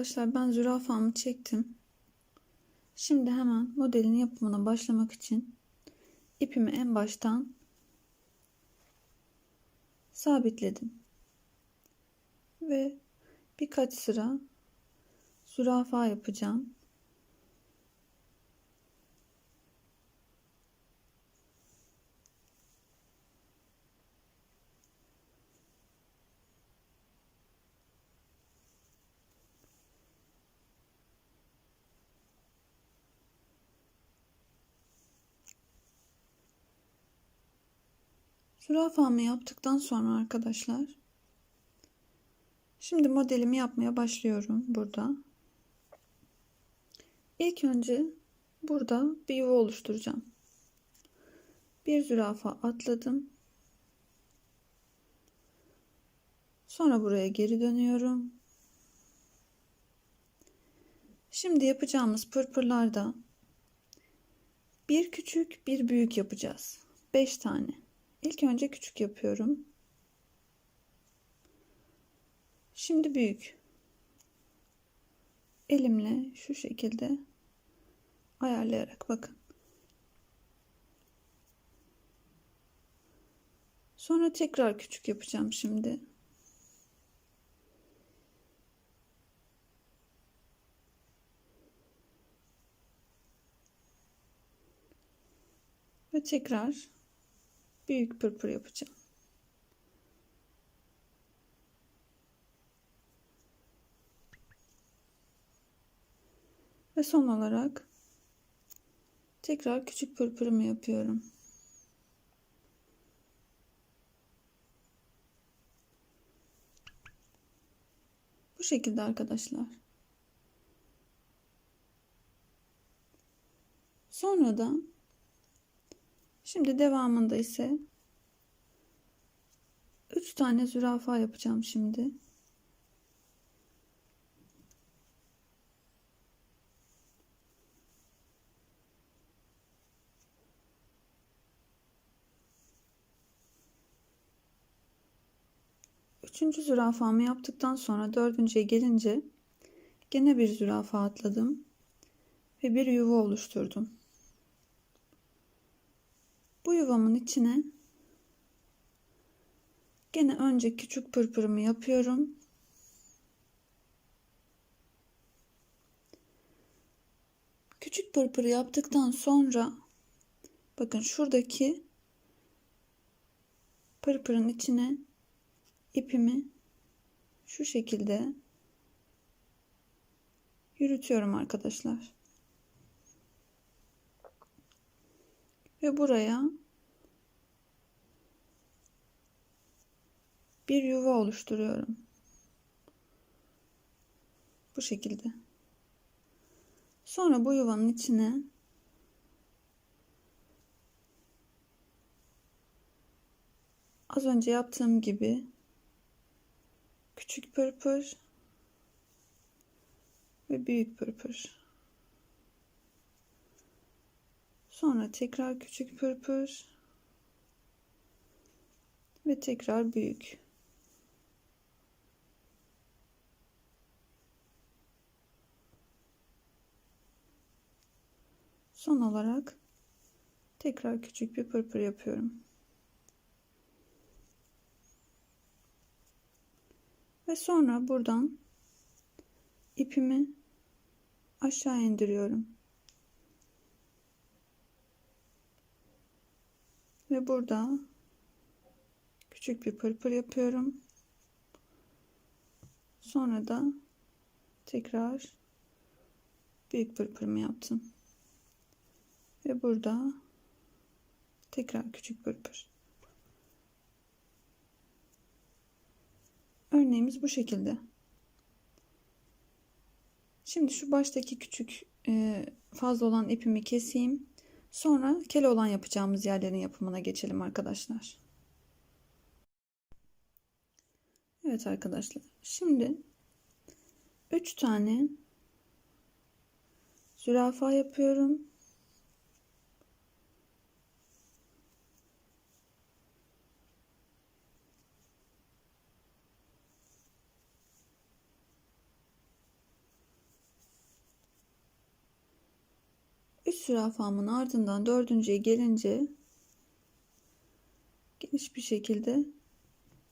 Arkadaşlar ben zürafamı çektim. Şimdi hemen modelin yapımına başlamak için ipimi en baştan sabitledim. Ve birkaç sıra zürafa yapacağım. Zürafamı yaptıktan sonra arkadaşlar şimdi modelimi yapmaya başlıyorum burada. İlk önce burada bir yuva oluşturacağım. Bir zürafa atladım. Sonra buraya geri dönüyorum. Şimdi yapacağımız pırpırlarda bir küçük bir büyük yapacağız. 5 tane. İlk önce küçük yapıyorum. Şimdi büyük. Elimle şu şekilde ayarlayarak bakın. Sonra tekrar küçük yapacağım şimdi. Ve tekrar büyük pırpır yapacağım. Ve son olarak tekrar küçük pırpırımı yapıyorum. Bu şekilde arkadaşlar. Sonra da Şimdi devamında ise 3 tane zürafa yapacağım şimdi. Üçüncü zürafamı yaptıktan sonra dördüncüye gelince gene bir zürafa atladım ve bir yuva oluşturdum. Bu yuvamın içine gene önce küçük pırpırımı yapıyorum. Küçük pırpırı yaptıktan sonra bakın şuradaki pırpırın içine ipimi şu şekilde yürütüyorum arkadaşlar. Ve buraya bir yuva oluşturuyorum. Bu şekilde. Sonra bu yuvanın içine az önce yaptığım gibi küçük pırpır ve büyük pırpır. Sonra tekrar küçük pırpır ve tekrar büyük. Son olarak tekrar küçük bir pırpır yapıyorum. Ve sonra buradan ipimi aşağı indiriyorum. Ve burada küçük bir pırpır yapıyorum. Sonra da tekrar büyük pırpırımı yaptım. Ve burada tekrar küçük pırpır. Örneğimiz bu şekilde. Şimdi şu baştaki küçük fazla olan ipimi keseyim. Sonra kel olan yapacağımız yerlerin yapımına geçelim arkadaşlar. Evet arkadaşlar. Şimdi 3 tane zürafa yapıyorum. Zürafamın ardından dördüncüye gelince geniş bir şekilde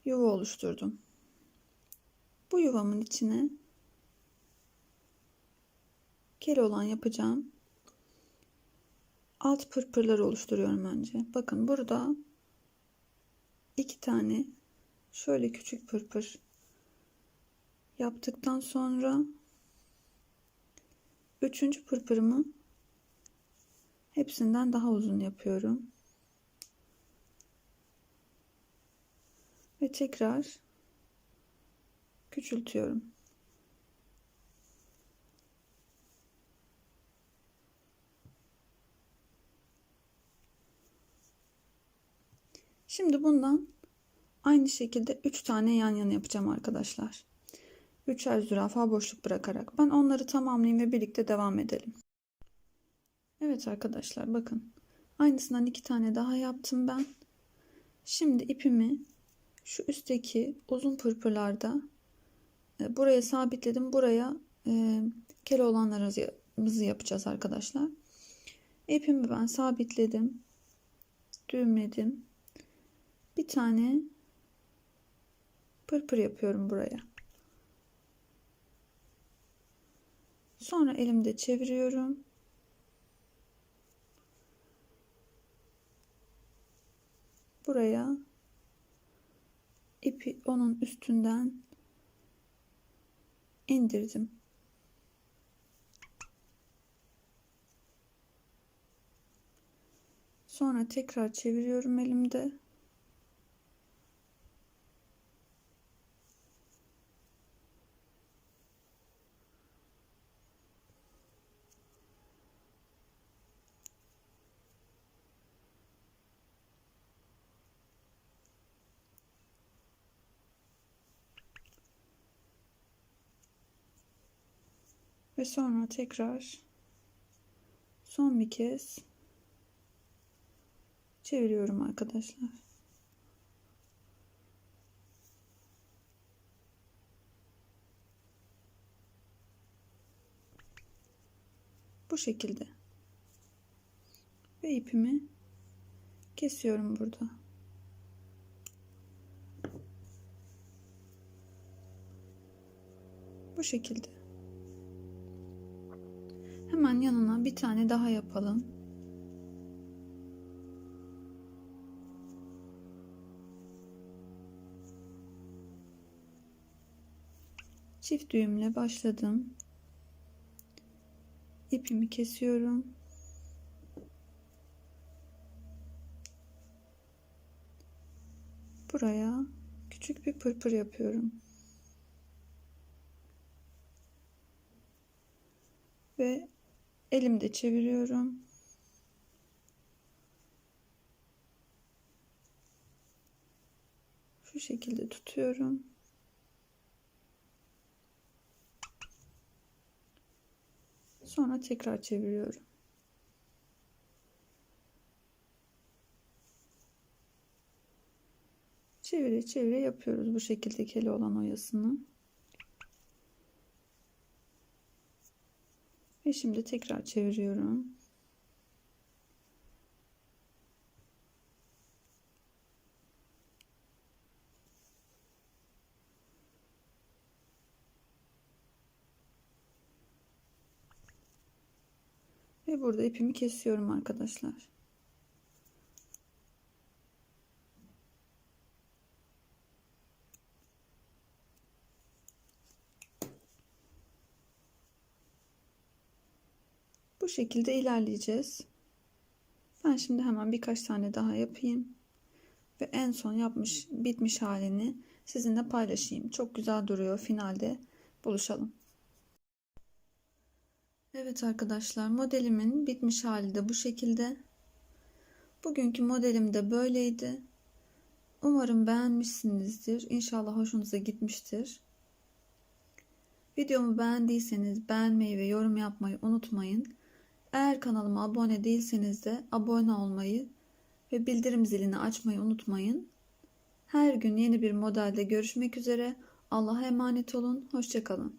yuva oluşturdum. Bu yuvamın içine kel olan yapacağım alt pırpırlar oluşturuyorum önce. Bakın burada iki tane şöyle küçük pırpır yaptıktan sonra üçüncü pırpırımı hepsinden daha uzun yapıyorum. Ve tekrar küçültüyorum. Şimdi bundan aynı şekilde 3 tane yan yana yapacağım arkadaşlar. Üçer zürafa boşluk bırakarak. Ben onları tamamlayayım ve birlikte devam edelim. Evet arkadaşlar bakın. Aynısından iki tane daha yaptım ben. Şimdi ipimi şu üstteki uzun pırpırlarda e, buraya sabitledim. Buraya e, kele olanlarımızı yapacağız arkadaşlar. İpimi ben sabitledim. Düğümledim. Bir tane pırpır yapıyorum buraya. Sonra elimde çeviriyorum. Buraya ipi onun üstünden indirdim. Sonra tekrar çeviriyorum elimde. Ve sonra tekrar son bir kez çeviriyorum arkadaşlar. Bu şekilde. Ve ipimi kesiyorum burada. Bu şekilde. Hemen yanına bir tane daha yapalım. Çift düğümle başladım. İpimi kesiyorum. Buraya küçük bir pırpır yapıyorum. Ve elimde çeviriyorum. Şu şekilde tutuyorum. Sonra tekrar çeviriyorum. Çevire çevire yapıyoruz bu şekilde keli olan oyasını. Ve şimdi tekrar çeviriyorum. Ve burada ipimi kesiyorum arkadaşlar. Bu şekilde ilerleyeceğiz. Ben şimdi hemen birkaç tane daha yapayım. Ve en son yapmış, bitmiş halini sizinle paylaşayım. Çok güzel duruyor. Finalde buluşalım. Evet arkadaşlar modelimin bitmiş hali de bu şekilde. Bugünkü modelim de böyleydi. Umarım beğenmişsinizdir. İnşallah hoşunuza gitmiştir. Videomu beğendiyseniz beğenmeyi ve yorum yapmayı unutmayın. Eğer kanalıma abone değilseniz de abone olmayı ve bildirim zilini açmayı unutmayın. Her gün yeni bir modelde görüşmek üzere. Allah'a emanet olun. Hoşçakalın.